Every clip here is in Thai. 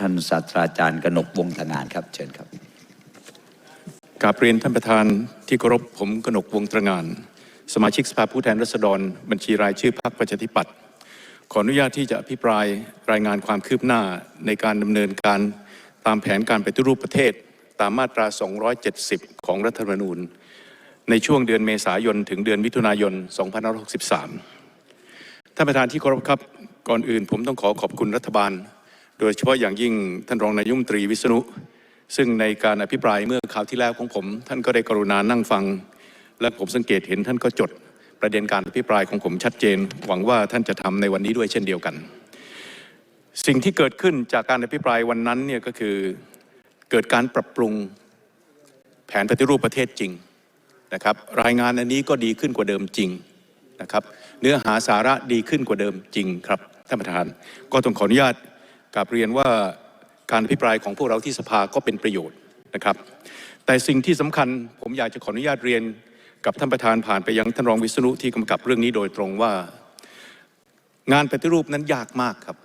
ท่านศาสตราจารย์กนกวงศ์ทงานครับ เชิญครับกาบเรียนท่านประธานที่เคารพผมกนกวงตรงาน สมาชิกสภาผู้แทนราษฎร บัญชีรายชื่อพรรคประชาธิปัตย์ขออนุญาตที่จะอภิปรายรายงานความคืบหน้าในการดำเนินการตามแผนการปฏิรูปประเทศ ตามมาตรา 270 ของรัฐธรรมนูญ ในช่วงเดือนเมษายน ถึงเดือนมิถุนายน 2563 ท่านประธานที่เคารพครับ ก่อนอื่นผมต้องขอขอบคุณรัฐบาล โดยเฉพาะอย่างยิ่งท่านรองนายกรัฐมตรีวิษณุ ซึ่งในการอภิปรายเมื่อคราวที่แล้วของผม ท่านก็ได้กรุณานั่งฟัง และผมสังเกตเห็นท่านก็จดประเด็นการอภิปรายของผมชัดเจน หวังว่าท่านจะทำในวันนี้ด้วยเช่นเดียวกัน สิ่งที่เกิดขึ้นจากการอภิปรายวันนั้นเนี่ยก็คือเกิดการปรับปรุงแผนปฏิรูปประเทศจริงนะครับ รายงานอันนี้ก็ดีขึ้นกว่าเดิมจริงนะครับ เนื้อหาสาระดีขึ้นกว่าเดิมจริงครับท่านประธาน ก็ต้องขออนุญาต กราบเรียนว่าการอภิปรายของพวกเราที่สภาก็เป็นประโยชน์นะครับ แต่สิ่งที่สำคัญผมอยากจะขออนุญาตเรียนกับท่านประธานผ่านไปยังท่านรองวิษณุที่กำกับเรื่องนี้โดยตรงว่า งานปฏิรูปนั้นยากมากครับ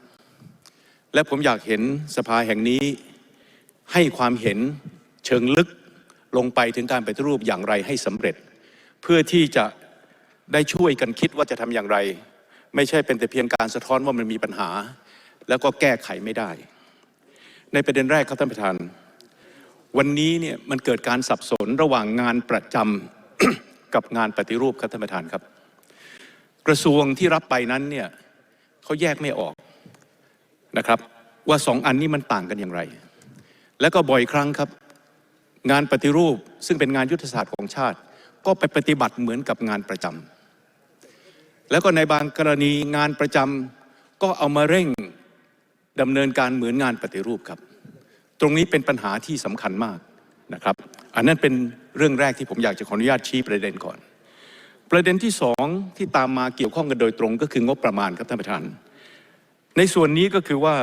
และผมอยากเห็นสภาแห่งนี้ให้ความเห็นเชิงลึกลงไปถึงการปฏิรูปอย่างไรให้สำเร็จ เพื่อที่จะได้ช่วยกันคิดว่าจะทำอย่างไร ไม่ใช่เป็นแต่เพียงการสะท้อนว่ามันมีปัญหา แล้วก็แก้ไขไม่ได้ ในประเด็นแรกครับท่านประธาน วันนี้เนี่ยมันเกิดการสับสนระหว่างงานประจำกับงานปฏิรูปครับท่านประธานครับ กระทรวงที่รับไปนั้นเนี่ยเขาแยกไม่ออกนะครับ ว่าสองอันนี้มันต่างกันอย่างไร แล้วก็บ่อยครั้งครับ งานปฏิรูปซึ่งเป็นงานยุทธศาสตร์ของชาติ ก็ไปปฏิบัติเหมือนกับงานประจำแล้วก็ในบางกรณีงานประจำก็เอามาเร่ง ดำเนินการเหมือนงานปฏิรูปครับ ตรงนี้เป็นปัญหาที่สำคัญมากนะครับ อันนั้นเป็นเรื่องแรกที่ผมอยากจะขออนุญาตชี้ประเด็นก่อน ประเด็นที่สองที่ตามมาเกี่ยวข้องกันโดยตรงก็คืองบประมาณครับท่านประธาน ในส่วนนี้ก็คือว่า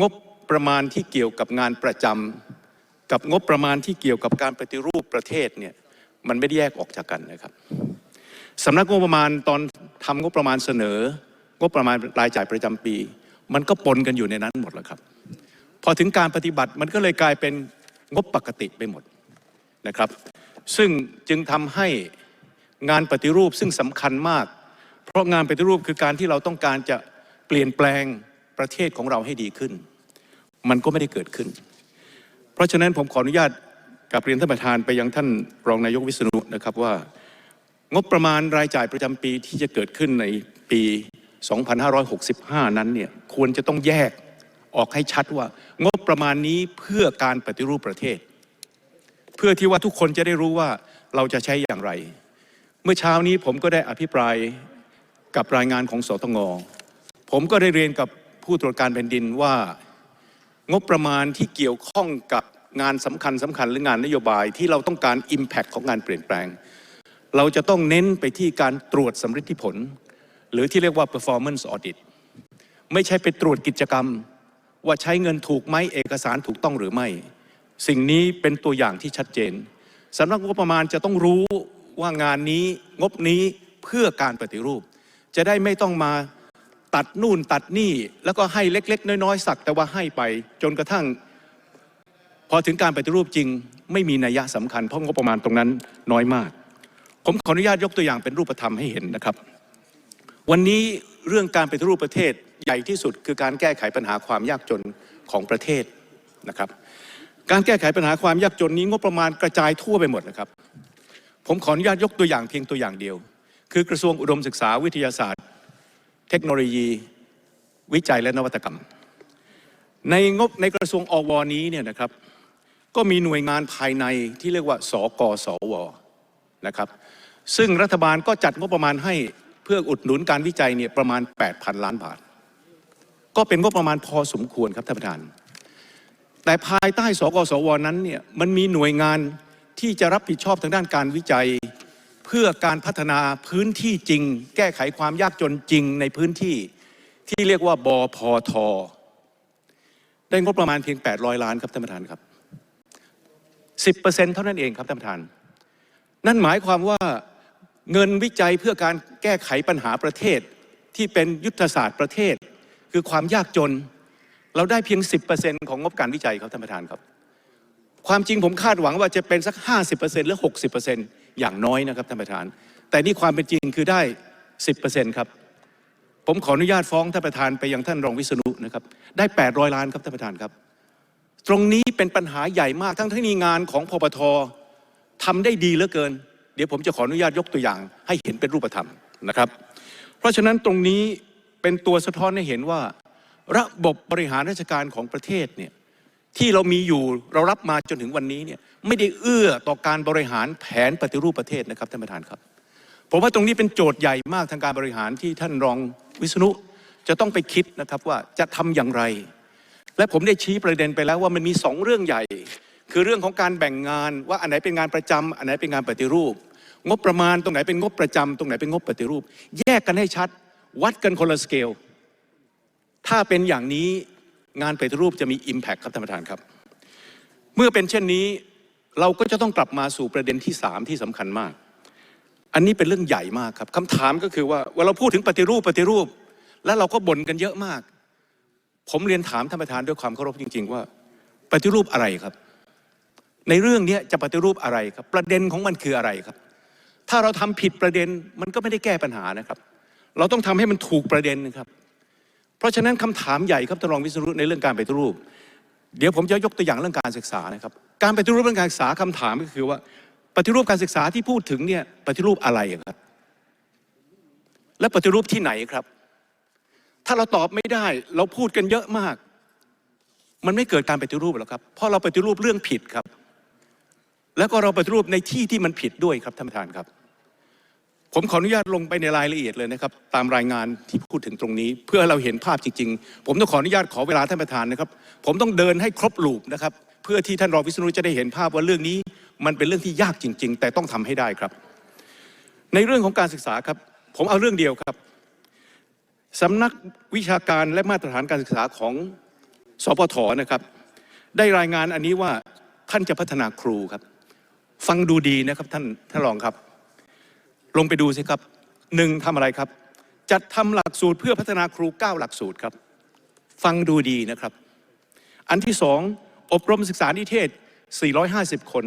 งบประมาณที่เกี่ยวกับงานประจำกับงบประมาณที่เกี่ยวกับการปฏิรูปประเทศเนี่ยมันไม่ได้แยกออกจากกันนะครับสำนักงบประมาณตอนทำงบประมาณเสนอ งบประมาณรายจ่ายประจำปี มันก็ปนกันอยู่ในนั้นหมดแล้วครับ พอถึงการปฏิบัติมันก็เลยกลายเป็นงบปกติไปหมดนะครับ ซึ่งจึงทำให้งานปฏิรูปซึ่งสำคัญมาก เพราะงานปฏิรูปคือการที่เราต้องการจะเปลี่ยนแปลงประเทศของเราให้ดีขึ้น มันก็ไม่ได้เกิดขึ้น เพราะฉะนั้นผมขออนุญาตกับเรียนท่านประธานไปยังท่านรองนายกวิษณุนะครับว่า งบประมาณรายจ่ายประจำปีที่จะเกิดขึ้นในปี 2565 นั้นเนี่ยควรจะต้องแยกออกให้ชัดว่า งบประมาณนี้เพื่อการปฏิรูปประเทศ เพื่อที่ว่าทุกคนจะได้รู้ว่าเราจะใช้อย่างไร เมื่อเช้านี้ผมก็ได้อภิปรายกับรายงานของสตงผมก็ได้เรียนกับผู้ตรวจการแผ่นดินว่า งบประมาณที่เกี่ยวข้องกับงานสำคัญสำคัญหรืองานนโยบายที่เราต้องการ Impact ของงานเปลี่ยนแปลง เราจะต้องเน้นไปที่การตรวจสำฤทธิผล หรือที่เรียกว่า performance audit ไม่ใช่ไปตรวจกิจกรรม ว่าใช้เงินถูกไหมเอกสารถูกต้องหรือไม่ สิ่งนี้เป็นตัวอย่างที่ชัดเจนสำนักงบประมาณจะต้องรู้ว่างานนี้งบนี้เพื่อการปฏิรูป จะได้ไม่ต้องมาตัดนู่นตัดนี่ แล้วก็ให้เล็ก ๆ น้อย ๆ สักแต่ว่าให้ไป จนกระทั่ง พอถึงการปฏิรูปจริง ไม่มีนัยยะสำคัญเพราะงบประมาณตรงนั้นน้อยมาก ผมขออนุญาตยกตัวอย่างเป็นรูปธรรมให้เห็นนะครับ วันนี้เรื่องการปฏิรูปประเทศใหญ่ที่สุด คือการแก้ไขปัญหาความยากจนของประเทศนะครับ การแก้ไขปัญหาความยากจนนี้งบประมาณกระจายทั่วไปหมดนะครับ ผมขออนุญาตยกตัวอย่างเพียงตัวอย่างเดียว คือกระทรวงอุดมศึกษาวิทยาศาสตร์ เทคโนโลยี วิจัยและนวัตกรรม ในงบในกระทรวงอวนี้เนี่ยนะครับก็มีหน่วยงานภายในที่เรียกว่า สกสวนะครับ ซึ่งรัฐบาลก็จัดงบประมาณให้ พื่ออุดหนุนการวิจัยเนี่ยประมาณ 8,000 ล้านบาท ก็เป็นงบประมาณพอสมควรครับท่านประธาน แต่ภายใต้สกสวนั้นเนี่ยมันมีหน่วยงานที่จะรับผิดชอบทางด้านการวิจัย เพื่อการพัฒนาพื้นที่จริง แก้ไขความยากจนจริงในพื้นที่ที่เรียกว่าบพทได้งบประมาณเพียง 800 ล้านครับท่านประธานครับ 10%เท่านั้นเองครับท่านประธาน นั่นหมายความว่า เงินวิจัยเพื่อการแก้ไขปัญหาประเทศที่เป็นยุทธศาสตร์ประเทศ คือความยากจน เราได้เพียง 10%ของงบการวิจัยครับท่านประธานครับ ความจริงผมคาดหวังว่าจะเป็นสัก 50%หรือ 60%อย่างน้อยนะครับท่านประธาน แต่นี่ความเป็นจริงคือได้ 10%ครับผมขออนุญาตฟ้องท่านประธานไปยังท่านรองวิษณุนะครับได้ 800 ล้านครับท่านประธานครับ ตรงนี้เป็นปัญหาใหญ่มากทั้งที่งานของพปททำได้ดีเหลือเกิน เดี๋ยวผมจะขออนุญาตยกตัวอย่าง ให้เห็นเป็นรูปธรรมนะครับ เพราะฉะนั้นตรงนี้เป็นตัวสะท้อนให้เห็นว่า ระบบบริหารราชการของประเทศเนี่ยที่เรามีอยู่เรารับมาจนถึงวันนี้เนี่ยไม่ได้เอื้อต่อการบริหารแผนปฏิรูปประเทศนะครับท่านประธานครับผมว่าตรงนี้เป็นโจทย์ใหญ่มากทางการบริหารที่ท่านรองวิษณุจะต้องไปคิดนะครับว่าจะทำอย่างไร และผมได้ชี้ประเด็นไปแล้วว่ามันมีสองเรื่องใหญ่ คือเรื่องของการแบ่งงานว่าอันไหนเป็นงานประจำอันไหนเป็นงานปฏิรูป งบประมาณตรงไหนเป็นงบประจำตรงไหนเป็นงบปฏิรูป แยกกันให้ชัด วัดกันคนละสเกล ถ้าเป็นอย่างนี้งานปฏิรูปจะมี Impact ครับท่านประธานครับ เมื่อเป็นเช่นนี้เราก็จะต้องกลับมาสู่ประเด็นที่สามที่สำคัญมาก อันนี้เป็นเรื่องใหญ่มากครับคำถามก็คือว่าเวลาเราพูดถึงปฏิรูปปฏิรูป แล้วเราก็บ่นกันเยอะมาก ผมเรียนถามท่านประธานด้วยความเคารพจริง ๆ ว่า ปฏิรูปอะไรครับ ในเรื่องนี้จะปฏิรูปอะไรครับ ประเด็นของมันคืออะไรครับ ถ้าเราทำผิดประเด็นมันก็ไม่ได้แก้ปัญหานะครับ เราต้องทำให้มันถูกประเด็นนะครับ เพราะฉะนั้นคำถามใหญ่ครับท่านรองวิศนุในเรื่องการปฏิรูป เดี๋ยวผมจะยกตัวอย่างเรื่องการศึกษานะครับ การปฏิรูปเรื่องการศึกษาคำถามก็คือว่า ปฏิรูปการศึกษาที่พูดถึงเนี่ยปฏิรูปอะไรครับ และปฏิรูปที่ไหนครับ ถ้าเราตอบไม่ได้เราพูดกันเยอะมาก มันไม่เกิดการปฏิรูปหรอกครับ เพราะเราปฏิรูปเรื่องผิดครับ แล้วก็เราปฏิรูปในที่ที่มันผิดด้วยครับท่านประธานครับ ผมขออนุญาตลงไปในรายละเอียดเลยนะครับ ตามรายงานที่พูดถึงตรงนี้ เพื่อให้เราเห็นภาพจริง ๆ ผมต้องขออนุญาตขอเวลาท่านประธานนะครับ ผมต้องเดินให้ครบลูปนะครับ เพื่อที่ท่านรองวิษณุจะได้เห็นภาพว่าเรื่องนี้ มันเป็นเรื่องที่ยากจริง ๆ แต่ต้องทำให้ได้ครับ ในเรื่องของการศึกษาครับ ผมเอาเรื่องเดียวครับสำนักวิชาการและมาตรฐานการศึกษาของสปทนะครับ ได้รายงานอันนี้ว่าท่านจะพัฒนาครูครับ ฟังดูดีนะครับท่านท่านรองครับ ลงไปดูสิครับหนึ่งทำอะไรครับ จัดทำหลักสูตรเพื่อพัฒนาครู 9 หลักสูตรครับ ฟังดูดีนะครับ อันที่สองอบรมศึกษานิเทศ 450 คน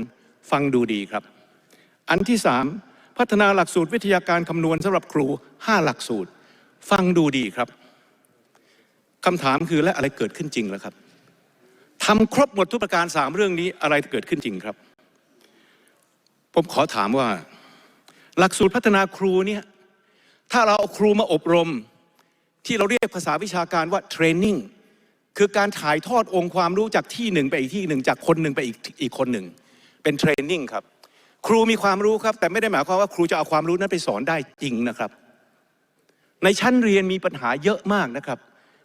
ฟังดูดีครับ อันที่สามพัฒนาหลักสูตรวิทยาการคำนวณสำหรับครู 5 หลักสูตร ฟังดูดีครับคำถามคือและอะไรเกิดขึ้นจริงแล้วครับทำครบหมดทุกประการสามเรื่องนี้อะไรเกิดขึ้นจริงครับ ผมขอถามว่า หลักสูตรพัฒนาครูเนี่ยถ้าเราเอาครูมาอบรม ที่เราเรียกภาษาวิชาการว่าเทรนนิ่งคือการถ่ายทอดองค์ความรู้จากที่หนึ่งไปอีกที่หนึ่งจากคนหนึ่งไปอีกอีกคนหนึ่ง เป็นเทรนนิ่งครับ ครูมีความรู้ครับ แต่ไม่ได้หมายความว่าครูจะเอาความรู้นั้นไปสอนได้จริงนะครับ ในชั้นเรียนมีปัญหาเยอะมากนะครับ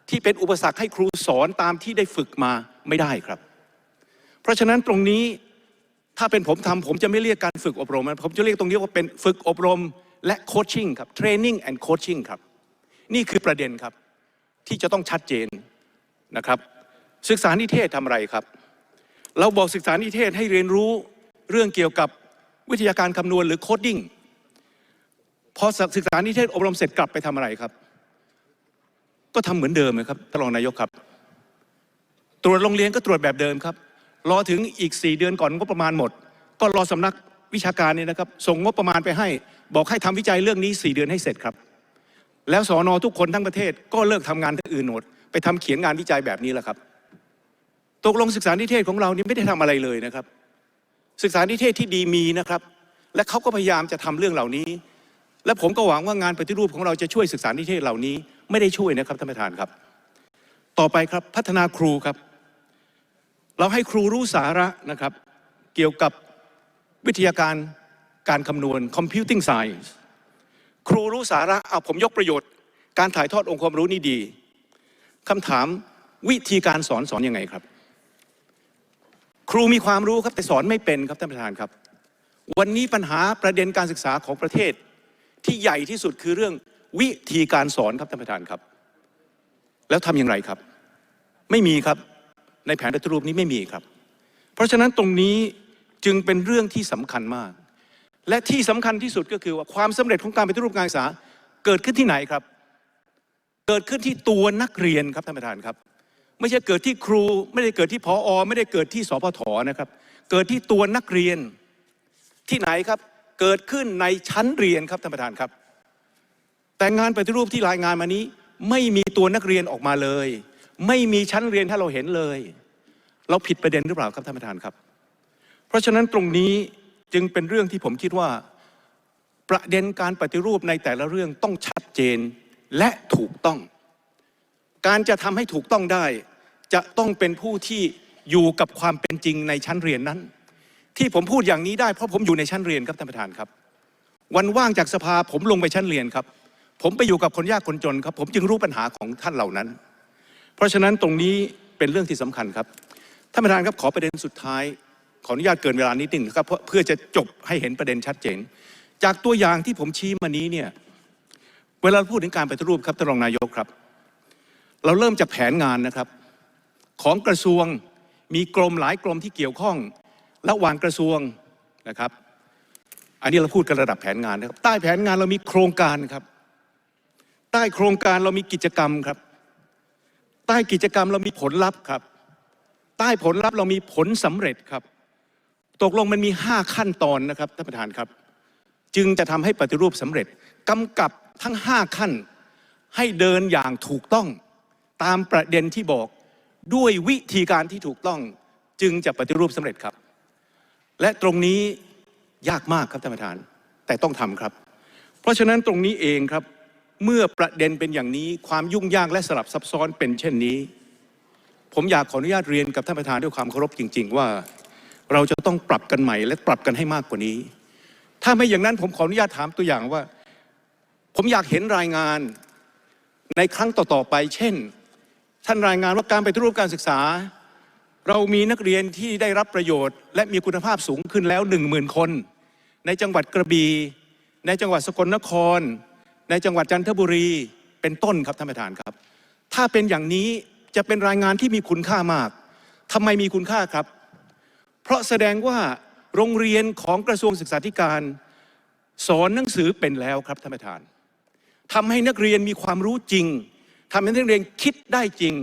ที่เป็นอุปสรรคให้ครูสอนตามที่ได้ฝึกมาไม่ได้ครับ เพราะฉะนั้นตรงนี้ ถ้าเป็นผมทำผมจะไม่เรียกการฝึกอบรมนะผมจะเรียกตรงนี้ว่าเป็นฝึกอบรมและโคชชิ่งครับ training and coaching ครับ นี่คือประเด็นครับ ที่จะต้องชัดเจนนะครับ ศึกษานิเทศทำอะไรครับ เราบอกศึกษานิเทศให้เรียนรู้เรื่องเกี่ยวกับวิทยาการคำนวณหรือโคดดิ้งพอศึกษานิเทศอบรมเสร็จกลับไปทำอะไรครับ ก็ทำเหมือนเดิมนะครับท่านรองนายกครับ ตรวจโรงเรียนก็ตรวจแบบเดิมครับ รอถึงอีก 4 เดือนก่อนงบประมาณหมด ก็รอสำนักวิชาการเนี่ยนะครับ ส่งงบประมาณไปให้ บอกให้ทำวิจัยเรื่องนี้ 4 เดือนให้เสร็จครับ แล้วสอนอทุกคนทั้งประเทศก็เลิกทำงานที่อื่นหมดไปทำเขียนงานวิจัยแบบนี้แหละครับ ตกลงศึกษานิเทศของเรานี่ไม่ได้ทำอะไรเลยนะครับ ศึกษานิเทศที่ดีมีนะครับ และเขาก็พยายามจะทำเรื่องเหล่านี้ และผมก็หวังว่างานปฏิรูปของเราจะช่วยศึกษานิเทศเหล่านี้ ไม่ได้ช่วยนะครับท่านประธานครับ ต่อไปครับพัฒนาครูครับ ให้ครูรู้สาระนะครับ เกี่ยวกับวิทยาการการคำนวณ computing science ครูรู้สาระเอาผมยกประโยชน์ การถ่ายทอดองค์ความรู้นี่ดีคำถามวิธีการสอนสอนยังไงครับ ครูมีความรู้ครับแต่สอนไม่เป็นครับท่านประธานครับ วันนี้ปัญหาประเด็นการศึกษาของประเทศ ที่ใหญ่ที่สุดคือเรื่องวิธีการสอนครับท่านประธานครับ แล้วทำอย่างไรครับ ไม่มีครับ ในแผนปฏิรูปนี้ไม่มีครับ เพราะฉะนั้นตรงนี้จึงเป็นเรื่องที่สำคัญมาก และที่สำคัญที่สุดก็คือว่าความสำเร็จของการปฏิรูปการศึกษาเกิดขึ้นที่ไหนครับ เกิดขึ้นที่ตัวนักเรียนครับท่านประธานครับ ไม่ใช่เกิดที่ครู ไม่ได้เกิดที่พออไม่ได้เกิดที่สพทนะครับ เกิดที่ตัวนักเรียนที่ไหนครับ เกิดขึ้นในชั้นเรียนครับท่านประธานครับ แต่งานปฏิรูปที่รายงานมานี้ ไม่มีตัวนักเรียนออกมาเลย ไม่มีชั้นเรียนถ้าเราเห็นเลย เราผิดประเด็นหรือเปล่าครับท่านประธานครับ เพราะฉะนั้นตรงนี้จึงเป็นเรื่องที่ผมคิดว่าประเด็นการปฏิรูปในแต่ละเรื่องต้องชัดเจนและถูกต้อง การจะทำให้ถูกต้องได้ จะต้องเป็นผู้ที่อยู่กับความเป็นจริงในชั้นเรียนนั้น ที่ผมพูดอย่างนี้ได้เพราะผมอยู่ในชั้นเรียนครับท่านประธานครับ วันว่างจากสภาผมลงไปชั้นเรียนครับ ผมไปอยู่กับคนยากคนจนครับ ผมจึงรู้ปัญหาของท่านเหล่านั้น เพราะฉะนั้นตรงนี้เป็นเรื่องที่สำคัญครับท่านประธานครับขอประเด็นสุดท้าย ขออนุญาตเกินเวลานิดนึงครับเพราะเพื่อจะจบให้เห็นประเด็นชัดเจน จากตัวอย่างที่ผมชี้มานี้เนี่ยเวลาพูดถึงการปฏิรูปครับท่านรองนายกครับ เราเริ่มจากแผนงานนะครับ ของกระทรวงมีกรมหลายกรมที่เกี่ยวข้องระหว่างกระทรวงนะครับ อันนี้เราพูดกันระดับแผนงานนะครับ ใต้แผนงานเรามีโครงการครับ ใต้โครงการเรามีกิจกรรมครับ ใต้กิจกรรมเรามีผลลัพธ์ครับ ใต้ผลลัพธ์เรามีผลสำเร็จครับ ตกลงมันมี 5 ขั้นตอนนะครับท่านประธานครับ จึงจะทำให้ปฏิรูปสำเร็จกำกับทั้ง 5 ขั้น ให้เดินอย่างถูกต้องตามประเด็นที่บอกด้วยวิธีการที่ถูกต้องจึงจะปฏิรูปสำเร็จครับ และตรงนี้ยากมากครับท่านประธาน แต่ต้องทำครับ เพราะฉะนั้นตรงนี้เองครับ เมื่อประเด็นเป็นอย่างนี้ความยุ่งยากและสลับซับซ้อนเป็นเช่นนี้ ผมอยากขออนุญาตเรียนกับท่านประธานด้วยความเคารพจริง ๆ ว่า เราจะต้องปรับกันใหม่และปรับกันให้มากกว่านี้ ถ้าไม่อย่างนั้นผมขออนุญาตถามตัวอย่างว่า ผมอยากเห็นรายงานในครั้งต่อๆไป เช่น ท่านรายงานว่าการไปฏิรูปการศึกษา เรามีนักเรียนที่ได้รับประโยชน์ และมีคุณภาพสูงขึ้นแล้ว1 0,000คน ในจังหวัดกระบี่ในจังหวัดสกลนคร ในจังหวัดจันทบุรีเป็นต้นครับท่านประธานครับ ถ้าเป็นอย่างนี้จะเป็นรายงานที่มีคุณค่ามากทำไมมีคุณค่าครับ เพราะแสดงว่าโรงเรียนของกระทรวงศึกษาธิการ สอนหนังสือเป็นแล้วครับท่านประธานทำให้นักเรียนมีความรู้จริงทำให้นักเรียนคิดได้จริง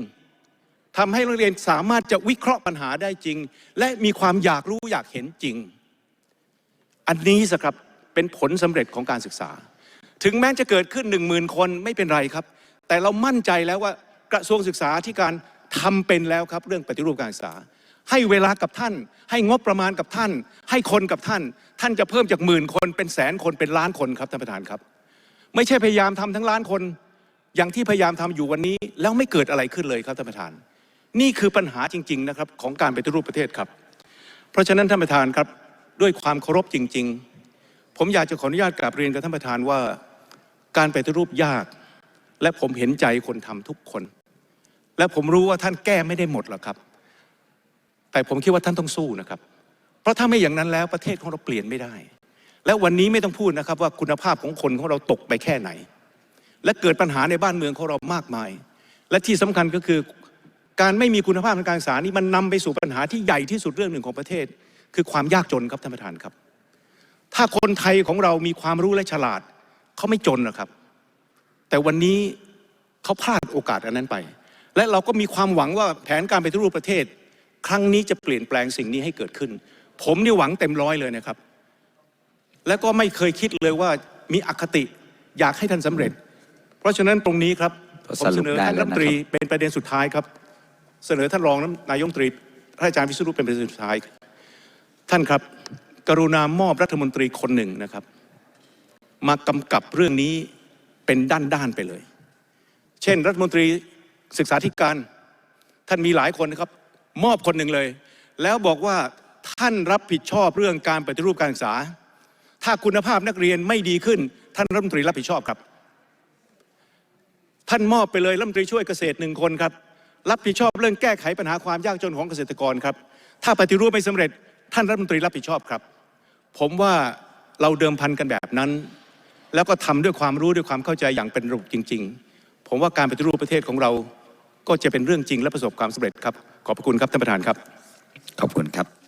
ทำให้นักเรียนสามารถจะวิเคราะห์ปัญหาได้จริง และมีความอยากรู้อยากเห็นจริง อันนี้สครับเป็นผลสำเร็จของการศึกษา ถึงแม้จะเกิดขึ้นหนึ่งหมื่นคนไม่เป็นไรครับ แต่เรามั่นใจแล้วว่ากระทรวงศึกษาที่การทำเป็นแล้วครับ เรื่องปฏิรูปการศึกษา ให้เวลากับท่าน ให้งบประมาณกับท่าน ให้คนกับท่าน ท่านจะเพิ่มจากหมื่นคนเป็นแสนคนเป็นล้านคนครับท่านประธานครับ ไม่ใช่พยายามทำทั้งล้านคน อย่างที่พยายามทำอยู่วันนี้ แล้วไม่เกิดอะไรขึ้นเลยครับท่านประธาน นี่คือปัญหาจริง ๆ นะครับ ของการปฏิรูปประเทศครับ เพราะฉะนั้นท่านประธานครับด้วยความเคารพจริง ๆ ผมอยากจะขออนุญาตกราบเรียนกับท่านประธานว่า การปฏิรูปยาก และผมเห็นใจคนทำทุกคน และผมรู้ว่าท่านแก้ไม่ได้หมดหรอกครับ แต่ผมคิดว่าท่านต้องสู้นะครับ เพราะถ้าไม่อย่างนั้นแล้วประเทศของเราเปลี่ยนไม่ได้ และวันนี้ไม่ต้องพูดนะครับว่าคุณภาพของคนของเราตกไปแค่ไหน และเกิดปัญหาในบ้านเมืองของเรามากมาย และที่สำคัญก็คือการไม่มีคุณภาพทางการศึกษานี่มันนำไปสู่ปัญหาที่ใหญ่ที่สุดเรื่องหนึ่งของประเทศ คือความยากจนครับท่านประธานครับ ถ้าคนไทยของเรามีความรู้และฉลาด เขาไม่จนหรอกครับ แต่วันนี้เขาพลาดโอกาสอันนั้นไป และเราก็มีความหวังว่าแผนการปฏิรูปประเทศ ครั้งนี้จะเปลี่ยนแปลงสิ่งนี้ให้เกิดขึ้น ผมนี่หวังเต็มร้อยเลยนะครับ และก็ไม่เคยคิดเลยว่ามีอคติอยากให้ท่านสำเร็จ เพราะฉะนั้นตรงนี้ครับก็ผมสเสรุปนอได้ท่านแล้รัวฐนะมนตรีครับเป็นประเด็นสุดท้ายครับ เสนอท่านรองนายกรัฐมนตรีท่านอาจารย์วิศนุเป็นประเด็นสุดท้าย ท่านครับ กรุณามอบรัฐมนตรีคนหนึ่งนะครับ มากำกับเรื่องนี้เป็นด้านๆไปเลย เช่น รัฐมนตรีศึกษาธิการท่านมีหลายคนนะครับ มอบคนหนึ่งเลย แล้วบอกว่าท่านรับผิดชอบเรื่องการปฏิรูปการศึกษา ถ้าคุณภาพนักเรียนไม่ดีขึ้น ท่านรัฐมนตรีรับผิดชอบครับ ท่านมอบไปเลยรัฐมนตรีช่วยเกษตรหนึ่งคนครับ รับผิดชอบเรื่องแก้ไขปัญหาความยากจนของเกษตรกรครับ ถ้าปฏิรูปไม่สำเร็จ ท่านรัฐมนตรีรับผิดชอบครับ ผมว่าเราเดิมพันกันแบบนั้น แล้วก็ทำด้วยความรู้ด้วยความเข้าใจอย่างเป็นระบบจริง ๆ ผมว่าการปฏิรูปประเทศของเรา ก็จะเป็นเรื่องจริงและประสบความสำเร็จครับ ขอบพระคุณครับท่านประธานครับ ขอบคุณครับ